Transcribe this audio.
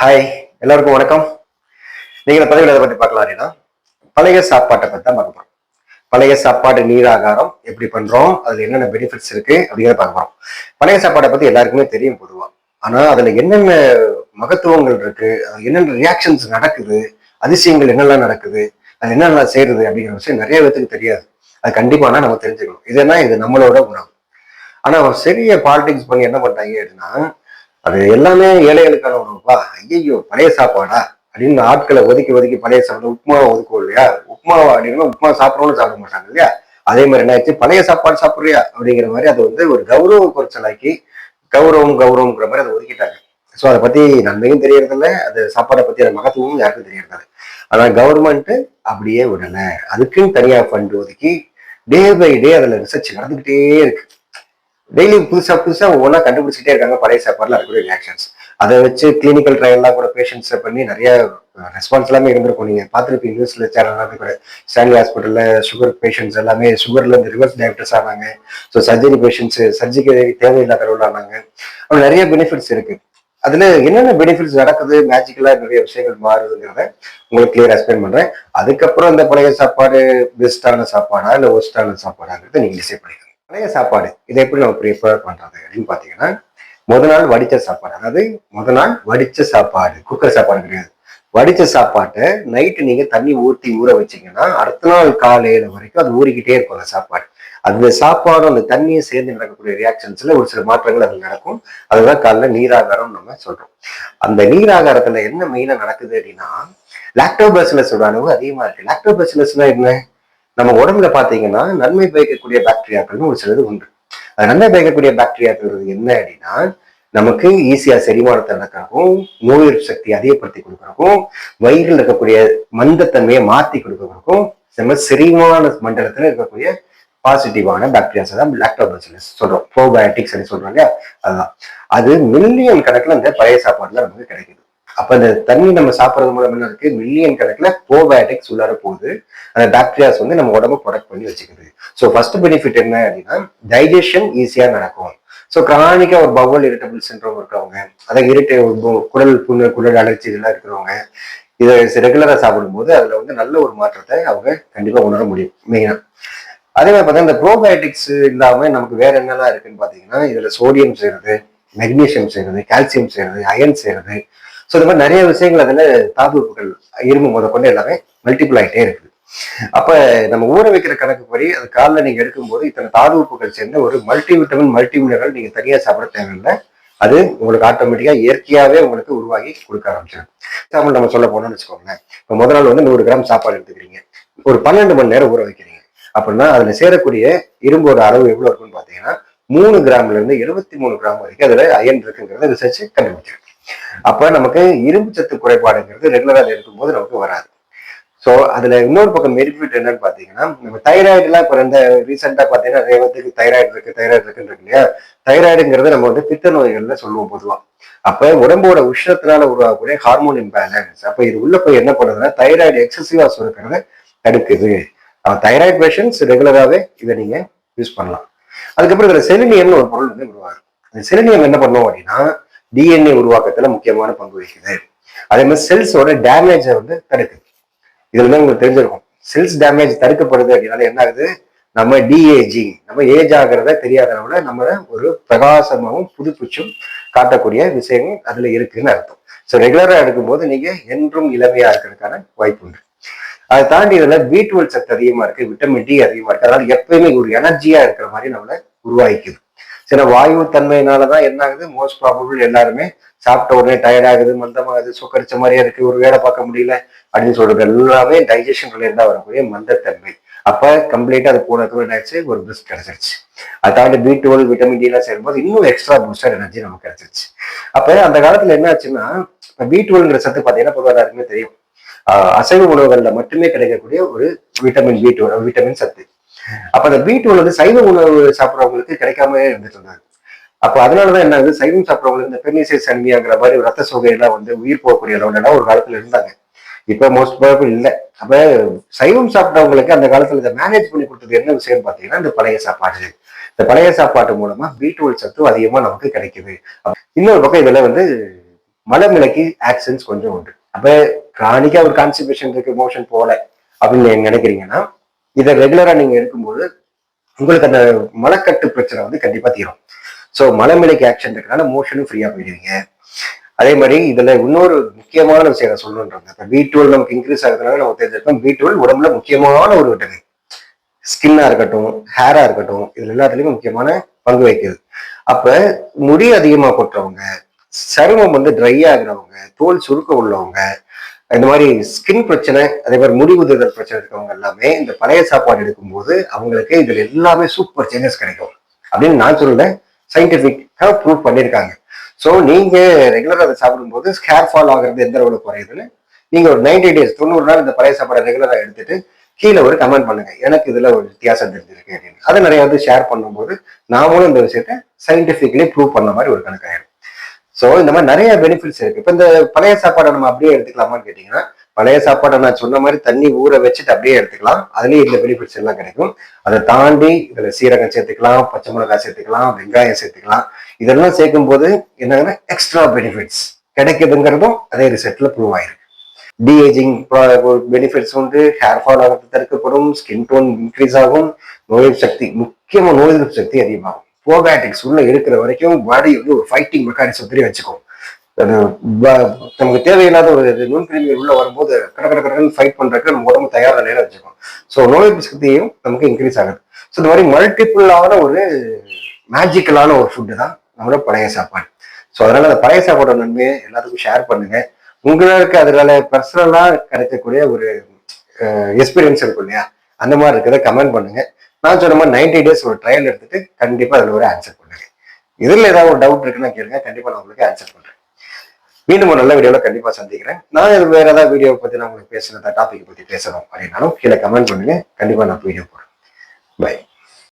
Hi எல்லாருக்கும் வணக்கம். நீங்கள் இந்த பதிவில் எதை பற்றி பார்க்கலாம் அப்படின்னா பழைய சாப்பாட்டை பற்றி தான் பார்க்க போகிறோம் பழைய சாப்பாடு நீராகாரம் எப்படி பண்ணுறோம் அதில் என்னென்ன பெனிஃபிட்ஸ் இருக்குது அப்படிங்கிறத பார்க்க போகிறோம் பழைய சாப்பாடை பற்றி எல்லாருக்குமே தெரியும் பொதுவாக ஆனால் அதில் என்னென்ன மகத்துவங்கள் இருக்குது அதில் என்னென்ன ரியாக்ஷன்ஸ் நடக்குது அதிசயங்கள் என்னெல்லாம் நடக்குது அது என்னென்ன செய்யறது அப்படிங்கிற விஷயம் நிறைய பேத்துக்கு தெரியாது. அது கண்டிப்பானா நம்ம தெரிஞ்சுக்கணும். இதுனா இது நம்மளோட உணவு. ஆனா ஒரு பெரிய பாலிடிக்ஸ் பண்ணி என்ன பண்ணுறாங்க அப்படின்னா அது எல்லாமே ஏழைகளுக்கான உணவுப்பா ஐயோ பழைய சாப்பாடா? அப்படின்னு ஆட்களை ஒதுக்கி ஒதுக்கி பழைய சாப்பாடு உப்புமாவை ஒதுக்குவோம் இல்லையா? உப்புமாவை அப்படின்னா உப்புமா சாப்பிடணும்னு சாப்பிட மாட்டாங்க இல்லையா? அதே மாதிரி என்ன ஆச்சு பழைய சாப்பாடு சாப்பிட்றியா? அப்படிங்கிற மாதிரி அது வந்து ஒரு கௌரவ குறைச்சலாக்கி கௌரவம் கௌரவங்கிற மாதிரி அதை ஒதுக்கிட்டாங்க. ஸோ அதை பத்தி நன்மையும் தெரியறதில்ல. அது சாப்பாடை பத்தி அந்த மகத்துவமும் யாருக்கும் தெரியறதில்ல. ஆனா கவர்மெண்ட் அப்படியே விடல. அதுக்குன்னு தனியா ஃபண்ட் ஒதுக்கி டே பை டே அதுல ரிசர்ச் நடந்துகிட்டே இருக்கு. டெய்லி புதுசாக புதுசாக ஒவ்வொன்றா கண்டுபிடிச்சிட்டே இருக்காங்க. பழைய சாப்பாடுல இருக்கக்கூடிய ரியாக்ஷன்ஸ் அதை வச்சு கிளினிக்கல் ட்ரையல்லாம் கூட பேஷண்ட்ஸை பண்ணி நிறைய ரெஸ்பான்ஸ் எல்லாமே இருந்திருக்கும். நீங்கள் பார்த்துருப்பீங்க நியூஸ்ல சேனல் கூட. ஸ்டான்லி ஹாஸ்பிட்டல்ல சுகர் பேஷண்ட்ஸ் எல்லாமே சுகர்ல இந்த ரிவர்ஸ் டயபிட்டிஸ் ஆனாங்க. ஸோ சர்ஜரி பேஷண்ட்ஸ் சர்ஜிக்கு தேவையில்லாத அளவில் ஆனாங்க. அப்படி நிறைய பெனிஃபிட்ஸ் இருக்கு. அதுல என்னென்ன பெனிஃபிட்ஸ் நடக்குது? மேஜிக்கலா நிறைய விஷயங்கள் மாறுதுங்கிறத உங்களுக்கு கிளியர் எக்ஸ்பிளைன் பண்றேன். அதுக்கப்புறம் இந்த பழைய சாப்பாடு பெஸ்ட்டான சாப்பாடா இல்லை ஒஸ்ட்டான சாப்பாடாங்கிறத நீங்கள் டிசைட் பண்ணிக்கோங்க. பழைய சாப்பாடு. இதை எப்படி நம்ம ப்ரிப்பேர் பண்றது அப்படின்னு பாத்தீங்கன்னா முத நாள் வடிச்ச சாப்பாடு. அதாவது முத நாள் வடிச்ச சாப்பாடு. குக்கர் சாப்பாடு கிடையாது. வடிச்ச சாப்பாட்டை நைட்டு நீங்க தண்ணி ஊற்றி ஊற வச்சீங்கன்னா அடுத்த நாள் காலையில வரைக்கும் அது ஊறிக்கிட்டே இருக்கும் அந்த சாப்பாடு. அந்த சாப்பாடும் அந்த தண்ணியும் சேர்ந்து நடக்கக்கூடிய ரியாக்ஷன்ஸ்ல ஒரு சில மாற்றங்கள் அதில் நடக்கும். அதுதான் காலைல நீராகாரம் நம்ம சொல்றோம். அந்த நீராகாரத்துல என்ன மெயினா நடக்குது அப்படின்னா லாக்டோபேசிலஸோட அளவு அதிகமா இருக்கு. லாக்டோபேசிலஸ்னா என்ன? நம்ம உடம்புல பாத்தீங்கன்னா நன்மை பயக்கக்கூடிய பாக்டீரியாக்கள்னு ஒரு சிலது உண்டு. அது நன்மை பயக்கக்கூடிய பாக்டீரியாக்கள் என்ன அப்படின்னா நமக்கு ஈஸியா செரிமானத்தை நடக்கிறக்கும் நோய் எதிர்ப்பு சக்தி அதிகப்படுத்தி கொடுக்கறக்கும் வயிறில் இருக்கக்கூடிய மந்தத்தன்மையை மாத்தி கொடுக்கறக்கும் நம்ம செரிமான மண்டலத்துல இருக்கக்கூடிய பாசிட்டிவான பாக்டீரியாஸ் தான் லாக்டோபசிலஸ் சொல்றோம். ப்ரோபயோட்டிக்ஸ் சொல்லி சொல்றாங்க அதுதான். அது மில்லியன் கணக்குல இந்த பழைய சாப்பாடுல நமக்கு கிடைக்கும் அப்ப அந்த தண்ணி நம்ம சாப்பிடுறது மூலம் என்ன இருக்கு? மில்லியன் கணக்குல ப்ரோபயோட்டிக்ஸ் உள்ளார போகுது. அந்த பாக்டீரியாஸ் வந்து நம்ம உடம்பு ப்ரொடக்ட் பண்ணி வச்சுக்கிறது ஸோ ஃபர்ஸ்ட் பெனிஃபிட் என்ன அப்படின்னா டைஜஷன் ஈஸியா நடக்கும். ஸோ கிரானிக்கா ஒரு பவல் இரிட்டபிள் சின்ரோம் இருக்கிறவங்க அதை இரிட்டே குடல் புண்ணு குடல் அலர்ச்சி இதெல்லாம் இருக்கிறவங்க இதை ரெகுலரா சாப்பிடும்போது அதுல வந்து நல்ல ஒரு மாற்றத்தை அவங்க கண்டிப்பா உணர முடியும். மெயினா அதே மாதிரி பார்த்தா இந்த ப்ரோபயோட்டிக்ஸ் இல்லாம நமக்கு வேற என்னெல்லாம் இருக்குன்னு பாத்தீங்கன்னா இதுல சோடியம் செய்யறது மெக்னீசியம் செய்யறது கால்சியம் செய்யறது அயன் செய்யறது ஸோ இந்த மாதிரி நிறைய விஷயங்கள் அதில் தாதுப்புகள் இரும்பு முத கொண்டு எல்லாமே மல்டிபிள் ஆகிட்டே இருக்குது. அப்ப நம்ம ஊற வைக்கிற கணக்கு படி அது காலில் நீங்க எடுக்கும்போது இத்தனை தாது உப்புகள் சேர்ந்த ஒரு மல்டி விட்டமின் மல்டி மினரல் நீங்க தனியா சாப்பிட தேவையில்லை. அது உங்களுக்கு ஆட்டோமேட்டிக்கா இயற்கையாவே உங்களுக்கு உருவாகி கொடுக்க ஆரம்பிச்சிடும். எக்ஸாம்பிள் நம்ம சொல்ல போனோம்னு வச்சுக்கோங்களேன். இப்போ முதல் நாள் வந்து நூறு கிராம் சாப்பாடு எடுத்துக்கிறீங்க. ஒரு பன்னெண்டு மணி நேரம் ஊற வைக்கிறீங்க. அப்படின்னா அதுல சேரக்கூடிய இரும்போட அளவு எவ்வளவு இருக்குன்னு பாத்தீங்கன்னா மூணு கிராம்ல இருந்து எழுபத்தி மூணு கிராம் வரைக்கும் அதுல அயன் இருக்குங்கிறத ரிசர்ச் கண்டுபிடிச்சிருக்கு. அப்ப நமக்கு இரும்பு சத்து குறைபாடுங்கிறது ரெகுலரா இருக்கும்போது நமக்கு வராது. ஸோ அதுல இன்னொரு பக்கம் பெனிஃபிட் என்னன்னு பாத்தீங்கன்னா நம்ம தைராய்டு எல்லாம் இப்போ ரெண்டு ரீசெண்டா பாத்தீங்கன்னா நிறைய பேருக்கு தைராய்டு இருக்கு தைராய்டு இருக்குன்னு இருக்கு இல்லையா? தைராய்டுங்கிறது நம்ம வந்து பித்த நோய்கள்ல சொல்லுவோம் பொதுவா. அப்ப உடம்போட உஷ்ணத்தினால உருவாகக்கூடிய ஹார்மோன் இம்பேலன்ஸ் அப்ப இது உள்ள போய் என்ன பண்ணுதுன்னா தைராய்டு எக்ஸசிவா சுரக்கிறத தடுக்குது. தைராய்டு பேஷன்ஸ் ரெகுலராகவே இதை நீங்க யூஸ் பண்ணலாம். அதுக்கப்புறம் இதுல செலினியம்னு ஒரு பொருள் வந்து உருவாகும் செலினியம் என்ன பண்ணுவோம் அப்படின்னா டிஎன்ஏ உருவாக்கத்துல முக்கியமான பங்கு வகிக்குது. அதே மாதிரி செல்ஸோட டேமேஜை வந்து தடுக்குது. இதுல தான் உங்களுக்கு தெரிஞ்சிருக்கும். செல்ஸ் டேமேஜ் தடுக்கப்படுது அப்படின்னால என்ன ஆகுது? நம்ம டிஏஜி நம்ம ஏஜ் ஆகிறத தெரியாதவங்கள நம்ம ஒரு பிரகாசமாகவும் புதுப்பிச்சும் காட்டக்கூடிய விஷயங்கள் அதுல இருக்குன்னு அர்த்தம். ஸோ ரெகுலரா எடுக்கும்போது நீங்க என்றும் இளமையா இருக்கிறதுக்கான வாய்ப்பு உண்டு. அதை தாண்டி இதுல பி டுவெல் சத்து அதிகமா இருக்கு விட்டமின் டி அதிகமா இருக்கு. அதனால எப்பயுமே ஒரு எனர்ஜியா இருக்கிற மாதிரி நம்மளை உருவாக்கிக்குது. சில வாயு தன்மையினாலதான் என்ன ஆகுது? மோஸ்ட் ப்ராபபிள் எல்லாருமே சாப்பிட்ட உடனே டயர்ட் ஆகுது மந்தமாகுது சுக்கரிச்ச மாதிரியா இருக்கு ஒரு வேலை பார்க்க முடியல அப்படின்னு சொல்றது எல்லாமே டைஜஷன் ரிலேட்டா வரக்கூடிய மந்தத்தன்மை. அப்ப கம்ப்ளீட்டா அது போனதுக்கு என்னாச்சு? ஒரு பூஸ்ட் கிடைச்சிருச்சு. அதை தாண்டி பி டுவெல் விட்டமின் டி எல்லாம் சேரும்போது இன்னும் எக்ஸ்ட்ரா பூஸ்டர் எனர்ஜி நமக்கு கிடைச்சிருச்சு. அப்ப அந்த காலத்துல என்ன ஆச்சுன்னா இப்ப பி டுவெல்ங்கிற சத்து பாத்தீங்கன்னா பொதுவாக எல்லாருக்குமே தெரியும். அசைவ உணவுகள்ல மட்டுமே கிடைக்கக்கூடிய ஒரு விட்டமின் பி டுவெல் விட்டமின் சத்து. அப்ப அந்த பி டுவெல் வந்து சைவ உணவு சாப்பிட்றவங்களுக்கு கிடைக்காம இருந்துட்டு இருந்தாங்க. அப்ப அதனாலதான் என்ன ஆகுது சைவம் சாப்பிட்றவங்களுக்கு இந்த பெர்னிசைஸ் அன்மியாங்கிற மாதிரி ரத்த சோகையெல்லாம் வந்து உயிர் போகக்கூடிய அளவுலாம் ஒரு காலத்துல இருந்தாங்க. இப்ப மோஸ்ட் ப்ராபபிள் இல்லை. அப்ப சைவம் சாப்பிட்டவங்களுக்கு அந்த காலத்துல இதை மேனேஜ் பண்ணி கொடுத்தது என்ன விஷயம்னு பாத்தீங்கன்னா இந்த பழைய சாப்பாடு இந்த பழைய சாப்பாட்டு மூலமா பி டுவெல் சத்து அதிகமா நமக்கு கிடைக்குது. இன்னொரு பக்கம் இதுல வந்து மலமிளைக்கு ஆக்சன்ஸ் கொஞ்சம் உண்டு. அப்ப கிரானிக்கா ஒரு கான்ஸ்டிபேஷன் இருக்கு மோஷன் போல அப்படின்னு நீங்க நினைக்கிறீங்கன்னா இதை ரெகுலரா நீங்க எடுக்கும்போது உங்களுக்கு அந்த மலக்கட்டு பிரச்சனை வந்து கண்டிப்பா தீரும். ஸோ மலமிளைக்கு ஆக்ஷன் இருக்கிறனால மோஷனும் ஃப்ரீயா போயிடுவீங்க. அதே மாதிரி இதுல இன்னொரு முக்கியமான விஷயம் நான் சொல்லணுன்றாங்க இப்போ பி டுவெல் நமக்கு இன்க்ரீஸ் ஆகுறதுனால நம்ம தெரிஞ்சிருக்கோம் பி டுவெல் உடம்புல முக்கியமான ஒரு விட்டமின் ஸ்கின்னா இருக்கட்டும் ஹேரா இருக்கட்டும் இதுல எல்லாத்துலயுமே முக்கியமான பங்கு வகிக்குது. அப்ப முடி அதிகமா கொட்டுறவங்க சருமம் வந்து ட்ரை ஆகுறவங்க தோல் சுருக்கம் உள்ளவங்க இந்த மாதிரி ஸ்கின் பிரச்சனை அதே மாதிரி முடி பிரச்சனை இருக்கவங்க எல்லாமே இந்த பழைய சாப்பாடு எடுக்கும்போது அவங்களுக்கு இதில் எல்லாமே சூப்பர் சேஞ்சஸ் கிடைக்கும். அப்படின்னு நான் சொல்லல சயின்டிஃபிக்காக ப்ரூவ் பண்ணியிருக்காங்க. ஸோ நீங்கள் ரெகுலராக அதை சாப்பிடும்போது ஸ்கேர் ஃபால் ஆகுறது எந்த அளவுக்கு குறையுதுன்னு நீங்கள் ஒரு நைன்டி டேஸ் தொண்ணூறு நாள் இந்த பழைய சாப்பாடை ரெகுலராக எடுத்துட்டு கீழே ஒரு கமெண்ட் பண்ணுங்க. எனக்கு இதில் ஒரு வித்தியாசம் தெரிஞ்சிருக்கு அப்படின்னு. அதை நிறைய வந்து ஷேர் பண்ணும்போது நாமளும் இந்த விஷயத்த சயின்டிபிக்லி ப்ரூவ் பண்ண மாதிரி ஒரு கணக்காயிருக்கும் ஸோ இந்த மாதிரி நிறைய பெனிஃபிட்ஸ் இருக்கு. இப்போ இந்த பழைய சாப்பாடை நம்ம அப்படியே எடுத்துக்கலாமான்னு கேட்டீங்கன்னா பழைய சாப்பாடை நான் சொன்ன மாதிரி தண்ணி ஊற வச்சுட்டு அப்படியே எடுத்துக்கலாம். அதுலேயும் இந்த பெனிஃபிட்ஸ் எல்லாம் கிடைக்கும். அதை தாண்டி இதில் சீரகம் சேர்த்துக்கலாம் பச்சை மிளகாய் சேர்த்துக்கலாம் வெங்காயம் சேர்த்துக்கலாம். இதெல்லாம் சேர்க்கும் போது என்னங்கன்னா எக்ஸ்ட்ரா பெனிஃபிட்ஸ் கிடைக்குதுங்கிறதும் அதே ரிசல்ட்ல ப்ரூவ் ஆயிருக்கு. டிஏஜிங் பெனிஃபிட்ஸ் உண்டு. ஹேர் ஃபால் ஆகிறது தடுக்கப்படும். ஸ்கின் டோன் இன்க்ரீஸ் ஆகும். நோய் சக்தி முக்கியமாக நோய் எதிர்ப்பு சக்தி அதிகமாகும். ப்ரோபயாட்டிக்ஸ் உள்ள இருக்கிற வரைக்கும் பாடி வந்து ஒரு ஃபைட்டிங் மெக்கானிசம் தெரிய வச்சுக்கும். அது நமக்கு தேவையில்லாத ஒரு நுண்கிருமிகள் உள்ள வரும்போது கட கட ஃபைட் பண்றதுக்கு நம்ம உடம்பு தயார் நிலையில வச்சுக்கோம். ஸோ நோய் எதிர்ப்பு சக்தியும் நமக்கு இன்க்ரீஸ் ஆகுது. ஸோ இந்த மாதிரி மல்டிபிளான ஒரு மேஜிக்கலான ஒரு ஃபுட்டு தான் நம்மளோட பழைய சாப்பாடு. ஸோ அதனால அந்த பழைய சாப்பாடோட நன்மையை எல்லாத்துக்கும் ஷேர் பண்ணுங்க. உங்களுக்கு அதனால பர்சனலா கிடைக்கக்கூடிய ஒரு எக்ஸ்பீரியன்ஸ் இருக்கும் இல்லையா? அந்த மாதிரி இருக்கிறத கமெண்ட் பண்ணுங்க. நான் சொன்ன மாதிரி நைன்டி டேஸ் ஒரு ட்ரையல் எடுத்துட்டு கண்டிப்பா அதில் ஒரு ஆன்சர் பண்ணுங்க. இதுல ஏதாவது ஒரு டவுட் இருக்குன்னா கேளுங்க. கண்டிப்பா நான் உங்களுக்கு ஆன்சர் பண்றேன். மீண்டும் ஒரு நல்ல வீடியோவில் கண்டிப்பாக சந்திக்கிறேன். நான் இது வேற ஏதாவது வீடியோ பற்றி நான் உங்களுக்கு பேசுறதா டாபிக் பற்றி பேசணும் அப்படின்னாலும் கீழே கமெண்ட் பண்ணுங்க. கண்டிப்பாக நான் வீடியோ போடுறேன். பை